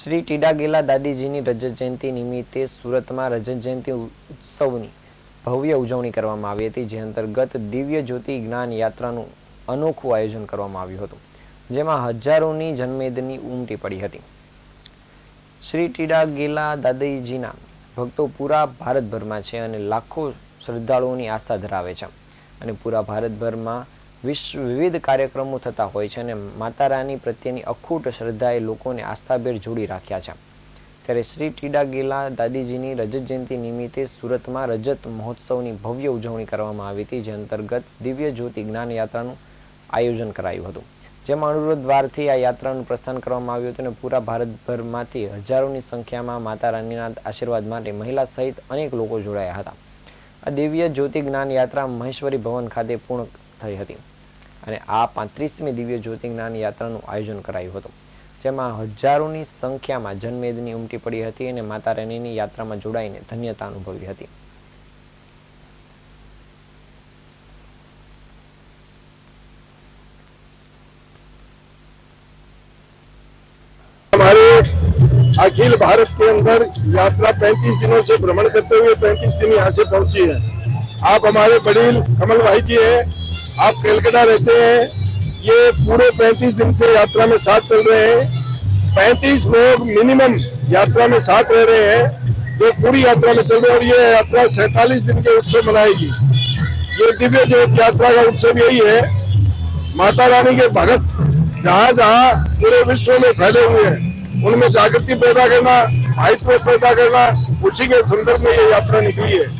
શ્રી ટીડાગેલા દાદીજીની રજત જયંતિ નિમિત્તે સુરતમાં રજત જયંતિ ઉત્સવની ભવ્ય ઉજવણી કરવામાં આવી હતી, જે અંતર્ગત દિવ્ય જ્યોતિ જ્ઞાન યાત્રાનું અનોખું આયોજન કરવામાં આવ્યું હતું, જેમાં હજારોની જન્મેદની ઉમટી પડી હતી. શ્રી ટીડાગેલા દાદીજીના ભક્તો પૂરા ભારતભરમાં છે અને લાખો શ્રદ્ધાળુઓની આસ્થા ધરાવે છે. અને પૂરા ભારતભરમાં વિશ્વ વિવિધ કાર્યક્રમો થતા હોય છે અને માતા રાની પ્રત્યેની અખૂટ શ્રદ્ધાએ લોકોને આસ્થાભેર જોડી રાખ્યા છે. ત્યારે શ્રી ટીડાગેલા દાદીજીની રજત જયંતિ નિમિત્તે સુરતમાં રજત મહોત્સવની ભવ્ય ઉજવણી કરવામાં આવી હતી, જે અંતર્ગત દિવ્ય જ્યોતિ જ્ઞાન યાત્રાનું આયોજન કરાયું હતું. જેમાં અનુરોધ દ્વારથી આ યાત્રાનું પ્રસ્થાન કરવામાં આવ્યું હતું અને પૂરા ભારતભરમાંથી હજારોની સંખ્યામાં માતા રાનીના આશીર્વાદ માટે મહિલા સહિત અનેક લોકો જોડાયા હતા. આ દિવ્ય જ્યોતિ જ્ઞાન યાત્રા મહેશ્વરી ભવન ખાતે પૂર્ણ થઈ હતી અને આ પાંત્રીસમી દિવ્ય જ્યોતિ જ્ઞાન યાત્રાનું આયોજન કરાયું હતું જેમાં હજારોની સંખ્યામાં જનમેદની ઉમટી પડી હતી અને માતા રાનીની યાત્રામાં જોડાઈને ધન્યતા અનુભવી હતી हमारे अखिल भारत के अंदर यात्रा 35 दिनों से भ्रमण करते हुए 35 दिन यहाँ से पहुंची है आप हमारे बड़ील कमल भाई जी हैं आप कलकत्ता रहते हैं। ये पूरे 35 दिन से यात्रा में साथ चल रहे हैं। 35 लोग मिनिमम यात्रा में साथ रह रहे हैं, जो पूरी यात्रा में चल रहे हैं और ये यात्रा सैतालीस दिन के उत्सव मनाएगी। ये दिव्य ज्योत यात्रा का उत्सव यही है। माता रानी के भगत जहाँ जहाँ पूरे विश्व में फैले हुए हैं, उनमें जागृति पैदा करना, भाईत्व पैदा करना, उसी के संदर्भ में ये यात्रा निकली है।